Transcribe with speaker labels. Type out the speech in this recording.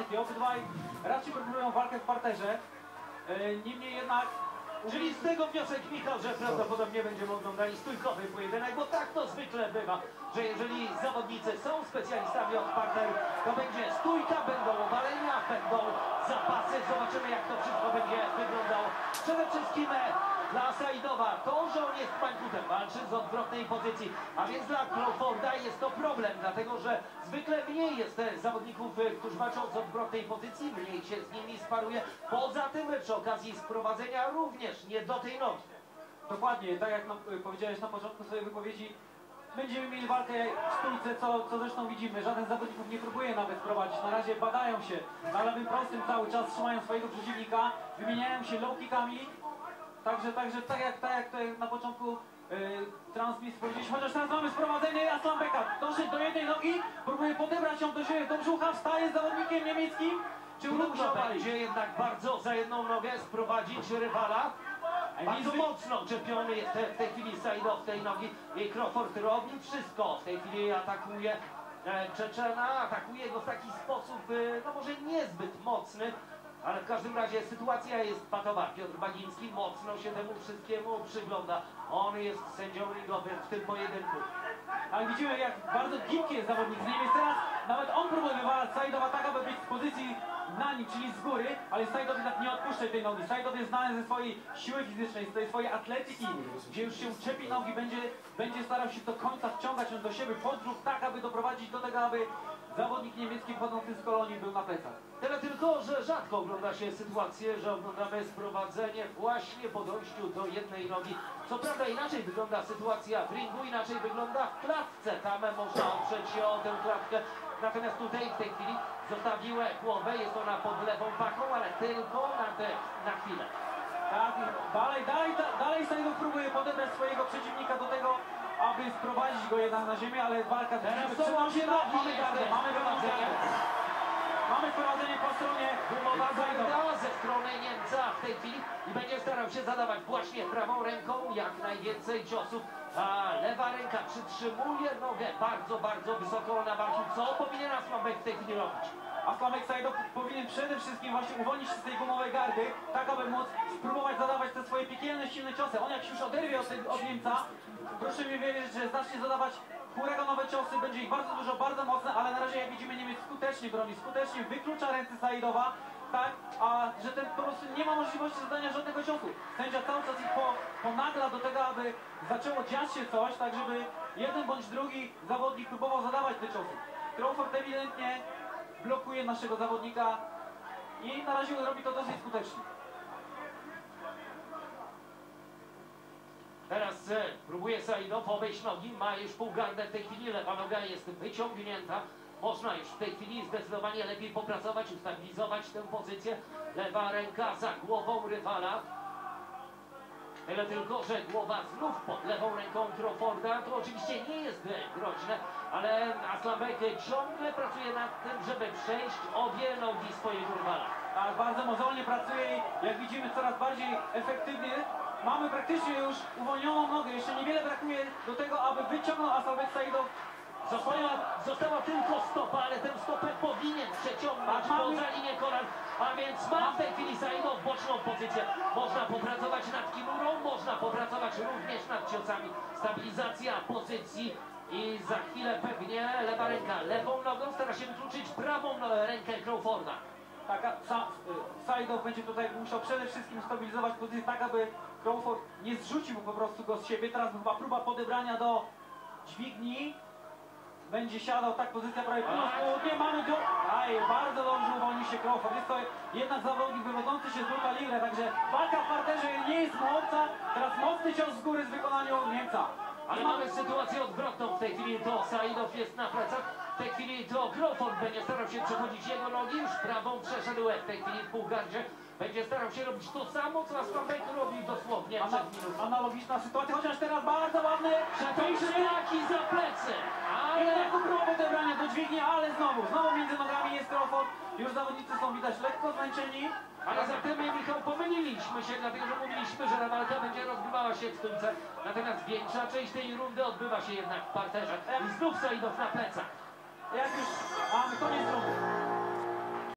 Speaker 1: walki. Obydwaj raczej proponują walkę w parterze. E, Niemniej jednak
Speaker 2: Czyli z tego wniosek Michał, że prawdopodobnie będziemy oglądali stójkowy pojedynek, bo tak to zwykle bywa, że jeżeli zawodnicy są specjalistami od parteru, to będzie stójka, będą obalenia, będą zapasy, zobaczymy jak to wszystko będzie. Przede wszystkim e, dla Saidowa to, że on jest pańkutem, walczy z odwrotnej pozycji, a więc dla Crawforda jest to problem, dlatego że zwykle mniej jest e, zawodników, e, którzy walczą z odwrotnej pozycji, mniej się z nimi sparuje. Poza tym przy okazji sprowadzenia również nie do tej nogi.
Speaker 1: dokładnie, tak jak no, powiedziałeś na początku swojej wypowiedzi, będziemy mieli walkę w stójce, co, co zresztą widzimy. Żaden z zawodników nie próbuje nawet prowadzić. Na razie badają się na lewym prostym cały czas, trzymają swojego przeciwnika, wymieniają się low kickami. Także, także tak jak, tak jak tutaj na początku yy, transmisji powiedzieliśmy, chociaż teraz mamy sprowadzenie Aslambeka. Doszedł do jednej nogi, próbuje podebrać ją do siebie, do brzucha, wstaje z zawodnikiem niemieckim. Czy uda mu się obalić?
Speaker 2: będzie jednak bardzo za jedną nogę sprowadzić rywala. Bardzo mocno czepiony jest w tej chwili Saidow tej nogi Crawford robi wszystko. W tej chwili atakuje e, Czeczena, atakuje go w taki sposób, e, no może niezbyt mocny, ale w każdym razie sytuacja jest patowa. Piotr Bagiński mocno się temu wszystkiemu przygląda. On jest sędzią ringowym w tym pojedynku.
Speaker 1: Ale widzimy jak bardzo gibki jest zawodnik z Niemiec. Teraz nawet on próbuje wywalać Saidowa tak, aby być w pozycji na nim, czyli z góry, ale Saidow jednak nie odpuszcza tej nogi. Saidow jest znany ze swojej siły fizycznej, z tej swojej atletyki, gdzie już się czepi nogi, będzie, będzie starał się do końca wciągać ją do siebie pod brzuch, tak aby doprowadzić do tego, aby zawodnik niemiecki wchodzący z kolonii był na plecach.
Speaker 2: Tyle tylko, że rzadko ogląda się sytuację, że oglądamy sprowadzenie właśnie po dojściu do jednej nogi. Co prawda inaczej wygląda sytuacja w ringu, inaczej wygląda w klatce. Tam można oprzeć się o tę klatkę. Natomiast tutaj w tej chwili zostawiła głowę, jest ona pod lewą paką, ale tylko na, te, na chwilę.
Speaker 1: Tak, dalej, dalej, da- dalej Saidow próbuje podebrać swojego przeciwnika do tego, aby sprowadzić go jednak na ziemię, ale walka
Speaker 2: Teraz
Speaker 1: trzymał się na,
Speaker 2: mamy
Speaker 1: mamy gardę, mamy
Speaker 2: prowadzenie.
Speaker 1: Mamy prowadzenie po stronie.
Speaker 2: Zajda ze strony Niemca w tej chwili i będzie starał się zadawać właśnie prawą ręką jak najwięcej ciosów. A lewa ręka przytrzymuje nogę bardzo, bardzo wysoko na barku. Co powinien Asmabek w tej chwili robić?
Speaker 1: A Slamek Sajdo powinien przede wszystkim właśnie uwolnić się z tej gumowej gardy, tak aby móc spróbować zadawać te swoje piekielne, silne ciosy. On jak się już oderwie od, od Niemca, proszę mi wierzyć, że zacznie zadawać huraganowe ciosy, będzie ich bardzo dużo, bardzo mocne, ale na razie jak widzimy Niemiec skutecznie broni, skutecznie wyklucza ręce Saidowa, tak, a że ten po prostu nie ma możliwości zadania żadnego ciosu. Sędzia cały czas ich po, do tego, aby zaczęło dziać się coś, tak żeby jeden bądź drugi zawodnik próbował zadawać te ciosy. Crawford ewidentnie blokuje naszego zawodnika i na razie robi to dosyć skutecznie.
Speaker 2: Teraz e, próbuje Saidow obejść nogi, ma już pół gardę w tej chwili, lewa noga jest wyciągnięta. Można już w tej chwili zdecydowanie lepiej popracować, ustabilizować tę pozycję. Lewa ręka za głową rywala. Tyle tylko, że głowa znów pod lewą ręką Crawforda. To oczywiście nie jest groźne, ale Aslambek ciągle pracuje nad tym, żeby przejść obie nogi swojego rywala.
Speaker 1: Tak, bardzo mozolnie pracuje i jak widzimy coraz bardziej efektywnie. Mamy praktycznie już uwolnioną nogę, jeszcze niewiele brakuje do tego, aby wyciągnął Asalbek Saidow
Speaker 2: Została, została tylko stopa, ale tę stopę powinien przeciągnąć poza linię kolan. A więc ma w tej chwili Saidow boczną pozycję. Można popracować nad kimurą, można popracować również nad ciosami. Stabilizacja pozycji i za chwilę pewnie lewa ręka lewą nogą stara się wykluczyć prawą no- rękę Crawforda.
Speaker 1: Tak, a Sa Saidow będzie tutaj musiał przede wszystkim stabilizować pozycję tak, aby Crawford nie zrzucił po prostu go z siebie. Teraz chyba próba podebrania do dźwigni. Będzie siadał, tak pozycja prawie północ, południe, mamy go. Aj, bardzo dobrze uwolnił się Crawford. Jest to jednak zawodnik wywodzący się z Luka Ligre, także walka w parterze nie jest mocna. Teraz mocny cios z góry z wykonaniu Niemca.
Speaker 2: Ale mamy sytuację odwrotną. W tej chwili to Saidow jest na plecach. W tej chwili to Crawford będzie starał się przechodzić jego nogi. Już prawą przeszedł w tej chwili w półgardzie. Będzie starał się robić to samo, co Aslambek robi dosłownie
Speaker 1: Ana analogiczna sytuacja, chociaż teraz bardzo ładny
Speaker 2: Przepędź szlaki za plecy,
Speaker 1: Ale próba podebrania do dźwigni, ale znowu, znowu między nogami jest Crawford. Już zawodnicy są widać lekko zmęczeni.
Speaker 2: Ale zatem, Michał, pomyliliśmy się, dlatego że mówiliśmy, że ta walka będzie rozgrywała się w stójce. Natomiast większa część tej rundy odbywa się jednak w parterze. I znów Saidow na plecach.
Speaker 1: Jak już mamy koniec rundy.